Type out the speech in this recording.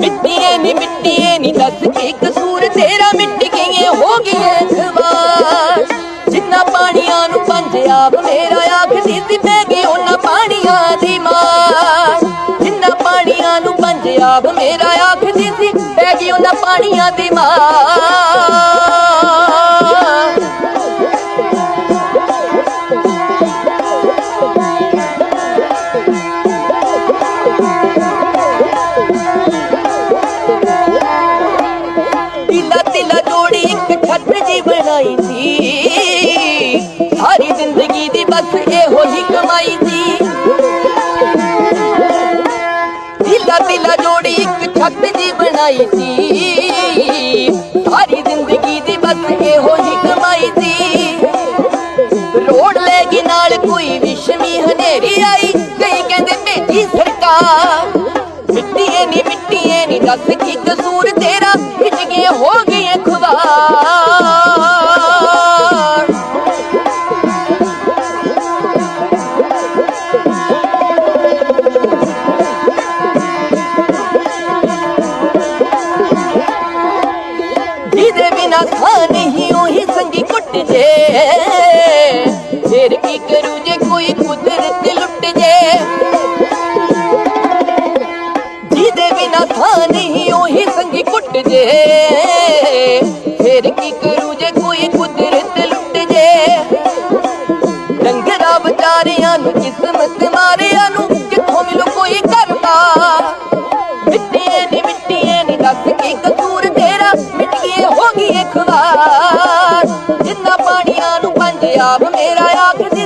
ਮਿੱਟੀਏ ਨੀ ਮਿੱਟੀਏ ਨੀ, ਦੱਸ ਕੀ ਕਸੂਰ ਤੇਰਾ? ਮਿੱਟ ਗਈਏ ਹੋ ਗਏ ਖਵਾਰ ਜਿੰਨਾ ਪਾਣੀਆਂ ਨੂੰ ਪੰਜਆਬ ਮੇਰਾ ਪਾਣੀਆਂ ਮੇਰਾ ਆਖਦੀ ਸੀ ਪੈ ਗਈ ਉਹਨਾਂ ਪਾਣੀਆਂ ਦੀ ਮਾਰ ਤਿਲਾ ਤਿਲਾ ਜੋੜੀ ਇੱਕ ਛੱਤ ਜੀ ਬਣਾਈ ਸੀ। ਸਾਰੀ ਜ਼ਿੰਦਗੀ ਦੀ ਬਸ ਇਹੋ ਹੀ ਤਿਲਾ ਤਿਲਾ ਜੋੜੀ, ਇੱਕ ਛੱਤ ਜੀ ਬਣਾਈ ਸੀ। ਸਾਰੀ ਜ਼ਿੰਦਗੀ ਦੀ ਬਸ ਇਹੋ ਹੀ ਕਮਾਈ ਸੀ। ਰੋੜ ਲੈ ਗਈ ਨਾਲ ਕੋਈ ਵਿਸ਼ਮੀ ਹਨੇਰੀ ਆਈ। ਕਈ ਕਹਿੰਦੇ ਭੇਜੀ ਸਰਕਾਰ ਮਿੱਟੀਏ ਨੀ ਮਿੱਟੀਏ ਨੀ, ਦੱਸ ਕੀ ਕਸੂਰ ਤੇਰਾ? ਵਿੱਚ ਗਏ ਹੋ ਜਿਹਦੇ ਬਿਨਾ ਖਾ ਉਹੀ ਸੰਗੀ ਕੁੱਟ ਜੇ। ਫੇਰ ਕੀ ਕਰੂ ਜੇ ਕੋਈ ਕੁਦਰਤ ਲੁੱਟ ਜੇ? ਜਿਹਦੇ ਬਿਨਾ ਖਾ ਹੀ ਉਹੀ ਸੰਗੀ ਕੁੱਟ ਜੇ। ਫੇਰ ਕੀ ਕਰੂ ਜੇ ਕੋਈ ਕੁਦਰਤ ਲੁੱਟ ਜੇ? ਡੰਗਰਾ ਵਿਚਾਰਿਆਂ ਨੂੰ ਕਿਸਮਤ ਮਾਰਿਆਂ ਨੂੰ ਜਿੰਨਾ ਪਾਣੀਆਂ ਮੇਰਾ ਆਖਦੀ